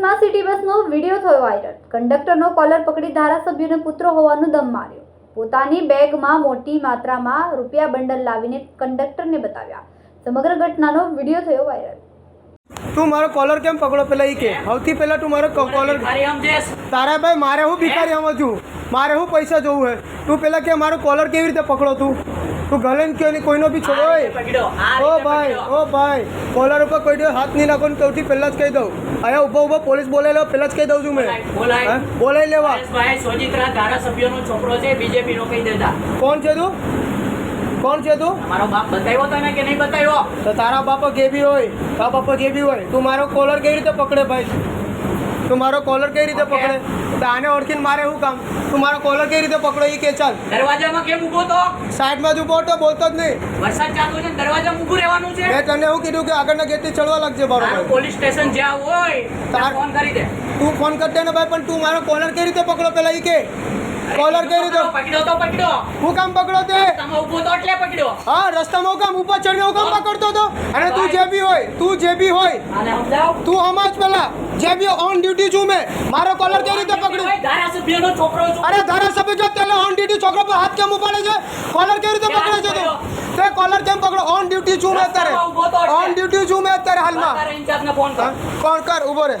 Video થયો viral. કંડક્ટરનો caller પકડી ધારાસભ્યનો પુત્ર હોવાનું દમ માર્યો. પોતાની બેગમાં મોટી માત્રામાં રૂપિયા બંડલ લાવીને કંડક્ટરને બતાવ્યા. સમગ્ર ઘટનાનો વીડિયો થયો વાયરલ. તું મારો કોલર કેમ પકડો પેલા ઈ કે? સૌથી પહેલા તું મારો કોલર તારા ભાઈ મારે હું ભિખારી આવું છું? મારે હું પૈસા જોવું હે? તું પેલા કે મારો કોલર કેવી રીતે પકડો તું? તું ગલે ને કે કોઈનો બી છોડો ઓ ભાઈ ઓ ભાઈ કોલર ઉપર કોઈ હાથ નહીં નાખો ને સૌથી પહેલા જ કહી દઉં. અહીંયા ઊભો ઊભો પોલીસ બોલાવી લેવા પહેલા જ કહી દઉં છું મેં. બોલાવી લેવા. સોજિત્રા ધારાસભ્યનો છોકરો છે બીજેપી નો કહી દેતા. કોણ છે તું? કોણ છે તું? મારો બાપ બતાવ્યો તને કે નહીં બતાવ્યો? તો તારા બાપા જે બી હોય તારા બાપા જે બી હોય તું મારો કોલર કેવી રીતે પકડે ભાઈ? તું મારો કોલર કેવી રીતે પકડે? તો આને ઓળખીને મારે શું કામ? તું મારો કોલર કેવી રીતે પકડો એ કે ચાલ. દરવાજામાં કેમ ઊભો તો? સાઈડમાં જ ઊભો તો બોલતો જ નહીં. વરસાદ ચાલુ છે દરવાજામાં ઊભું રહેવાનું છે? મેં તને એવું કીધું કે આગળના ગેટથી ચડવા લાગજે બરોબર પોલીસ સ્ટેશન જ્યાં હોય તાર- ફોન કરી દે. તું ફોન કરતે ને ભાઈ પણ તું મારો કોલર કેવી રીતે પકડો પેલા એ કે? કોલર કેવી રીતે પકડો તો પકડો. હું કામ પકડો તે? તમે ઊભો તો એટલે પકડ્યો. હા રસ્તામાં કામ ઉપર ચડ્યો કામ પકડતો હતો? અને તું જે બી હોય તું જે બી હોય તું હમણાં પેલા જે બી ઓન ડ્યુટી છું મેં મારો કોલર કેવી રીતે પકડ્યું? અરે ધારાસભ્ય જો તેલે ઓન ડ્યુટી છોકરો પર હાથ કેમ ઉપાડે છે? કોલર કેવી રીતે પકડે છે તું? તે કોલર કેમ પકડો? ઓન ડ્યુટી છું મેં અત્યારે. ઓન ડ્યુટી છું. મેં અત્યારે હાલમાં? કોણ કર. ઊભો રે